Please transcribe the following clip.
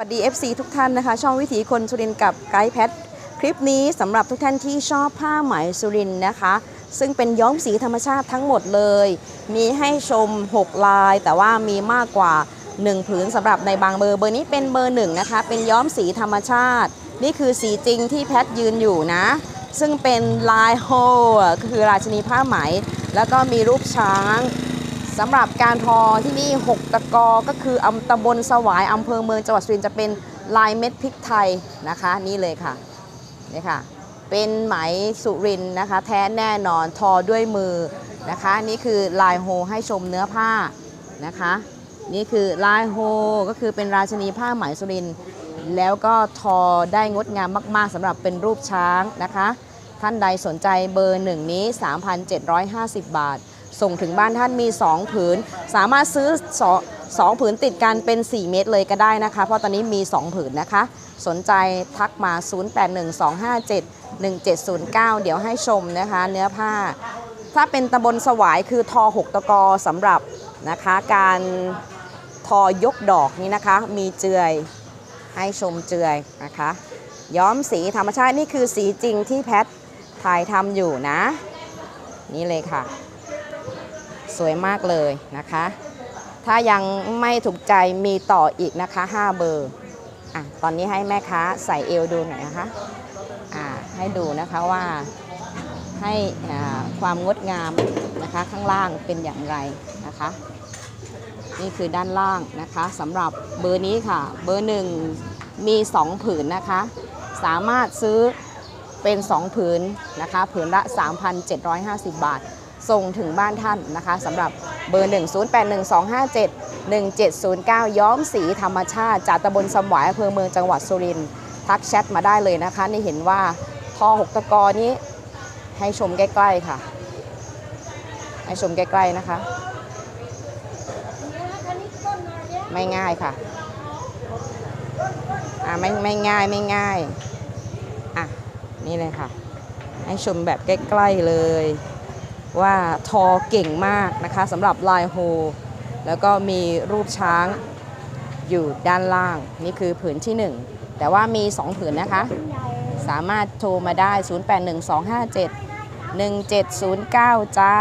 สวัสดี FC ทุกท่านนะคะ ช่องวิถีคนสุรินกับไกด์แพทคลิปนี้สำหรับทุกท่านที่ชอบผ้าไหมสุรินนะคะ ซึ่งเป็นย้อมสีธรรมชาติทั้งหมดเลย มีให้ชม 6 ลาย แต่ว่ามีมากกว่า 1 ผืนสำหรับในบางเบอร์เบอร์นี้เป็นเบอร์หนึ่งนะคะ เป็นย้อมสีธรรมชาติ นี่คือสีจริงที่แพทยืนอยู่นะ ซึ่งเป็นลายโฮคือราชินีผ้าไหม แล้วก็มีรูปช้าง สำหรับการทอที่นี่ 6 ตะกอ ก็คืออำตำบลสวายอำเภอเมืองจังหวัดสุรินทร์จะเป็นลายเม็ดพริกไทยนะคะ นี่เลยค่ะนี่ค่ะ เป็นไหมสุรินทร์นะคะ แท้แน่นอนทอด้วยมือนะคะ นี่คือลายโฮให้ชมเนื้อผ้านะคะ นี่คือลายโฮก็คือเป็นราชนีผ้าไหมสุรินทร์แล้วก็ทอได้งดงามมาก ๆสำหรับเป็นรูปช้างนะคะ ท่านใดสนใจเบอร์หนึ่งนี้ 3,750 บาท ส่งถึงบ้านท่านมี 2 ผืน สามารถซื้อ 2 2 ผืนติดกันเป็น 4 เมตรเลยก็ได้นะคะ เพราะตอนนี้มี 2 ผืนนะคะ สนใจทักมา 0812571709 เดี๋ยวให้ชมนะคะ เนื้อผ้า ถ้าเป็นตำบลสวายคือทอ 6 ตะกอสำหรับนะคะการทอยกดอกนี้นะคะ มีเจือยให้ชมเจือยนะคะ ย้อมสีธรรมชาตินี่คือสีจริงที่แพทถ่ายทำอยู่นะ นี่เลยค่ะ สวยมากเลยนะคะ ถ้ายังไม่ถูกใจมีต่ออีกนะคะ 5 เบอร์อะตอนนี้ให้แม่ค้าใส่เอวดูหน่อยนะคะอ่าให้ดูนะคะว่าให้ความงดงามนะคะข้างล่างเป็นอย่างไรนะคะ นี่คือด้านล่างนะคะสำหรับเบอร์นี้ค่ะ เบอร์หนึ่งมี 2 ผืนนะคะ สามารถซื้อเป็น 2 ผืนนะคะ ผืนละ 3,750 บาท ส่งถึงบ้านท่านนะคะสำหรับเบอร์ 1 081257 1709ย้อมสีธรรมชาติ จากตำบลสมหวายอำเภอเมืองจังหวัดสุรินทร์ทักแชทมาได้เลยนะคะนี่เห็นว่าท่อหกตะกอนี้ให้ชมใกล้ๆค่ะ ให้ชมใกล้ๆนะคะ ไม่ง่ายค่ะอ่าไม่ไม่ง่ายไม่ง่ายอะนี่เลยค่ะ ให้ชมแบบใกล้ ๆ เลย ว่าทอเก่งมากนะคะสำหรับลายโฮ แล้วก็มีรูปช้างอยู่ด้านล่าง นี่คือผืนที่ 1 แต่ว่ามี 2 ผืนนะคะ สามารถโทรมาได้ 081257 1709 จ้า